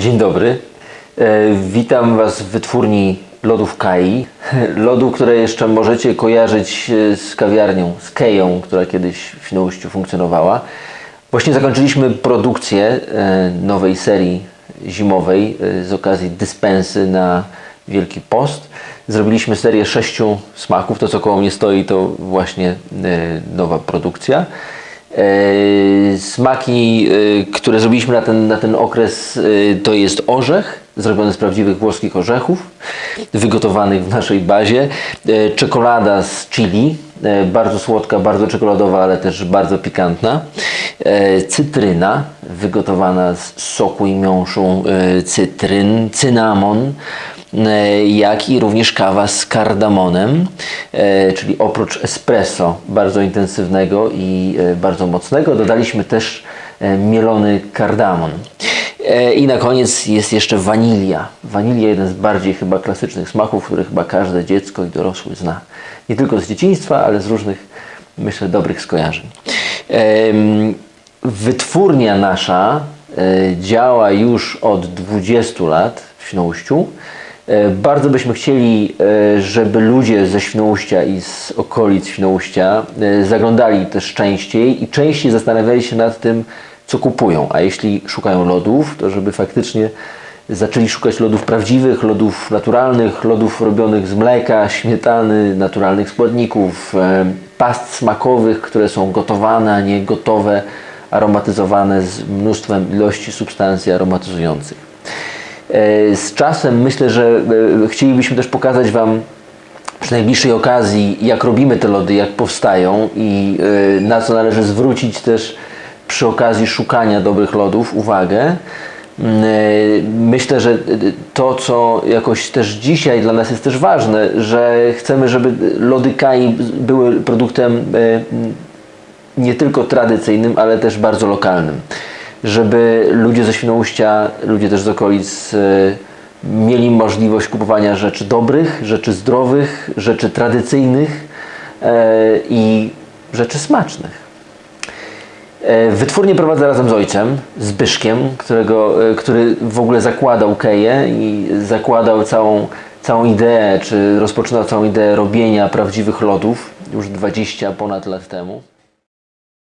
Dzień dobry. E, Witam Was w wytwórni lodów Kai. Lodu, które jeszcze możecie kojarzyć e, z kawiarnią, z Keją, która kiedyś w Świnoujściu funkcjonowała. Właśnie zakończyliśmy produkcję e, nowej serii zimowej z okazji dyspensy na Wielki Post. Zrobiliśmy serię sześciu smaków. To, co koło mnie stoi, to właśnie nowa produkcja. E, Smaki, e, które zrobiliśmy na ten, na ten okres, e, to jest orzech, zrobiony z prawdziwych włoskich orzechów, wygotowanych w naszej bazie. Czekolada z chili, bardzo słodka, bardzo czekoladowa, ale też bardzo pikantna. Cytryna, wygotowana z soku i miąższu e, cytryn, cynamon, jak i również kawa z kardamonem, e, czyli oprócz espresso bardzo intensywnego i e, bardzo mocnego, dodaliśmy też e, mielony kardamon. E, I na koniec jest jeszcze wanilia. Wanilia jeden z bardziej chyba klasycznych smaków, który chyba każde dziecko i dorosły zna. Nie tylko z dzieciństwa, ale z różnych, myślę, dobrych skojarzeń. Wytwórnia nasza e, działa już od 20 lat w Świnoujściu. E, Bardzo byśmy chcieli, e, żeby ludzie ze Świnoujścia i z okolic Świnoujścia e, zaglądali też częściej i częściej zastanawiali się nad tym, co kupują. A jeśli szukają lodów, to żeby faktycznie zaczęli szukać lodów prawdziwych, lodów naturalnych, lodów robionych z mleka, śmietany, naturalnych składników, past smakowych, które są gotowane, a nie gotowe, aromatyzowane z mnóstwem ilości substancji aromatyzujących. E, Z czasem myślę, że e, chcielibyśmy też pokazać Wam przy najbliższej okazji, jak robimy te lody, jak powstają i e, na co należy zwrócić też przy okazji szukania dobrych lodów uwagę. Mm, Myślę, że to, co jakoś też dzisiaj dla nas jest też ważne, że chcemy, żeby lody Kai były produktem nie tylko tradycyjnym, ale też bardzo lokalnym. Żeby ludzie ze Świnoujścia, ludzie też z okolic e, mieli możliwość kupowania rzeczy dobrych, rzeczy zdrowych, rzeczy tradycyjnych e, i rzeczy smacznych. E, Wytwórnię prowadzę razem z ojcem, Zbyszkiem, którego, e, który w ogóle zakładał Keję i zakładał całą, całą ideę, czy rozpoczynał całą ideę robienia prawdziwych lodów już 20 ponad lat temu.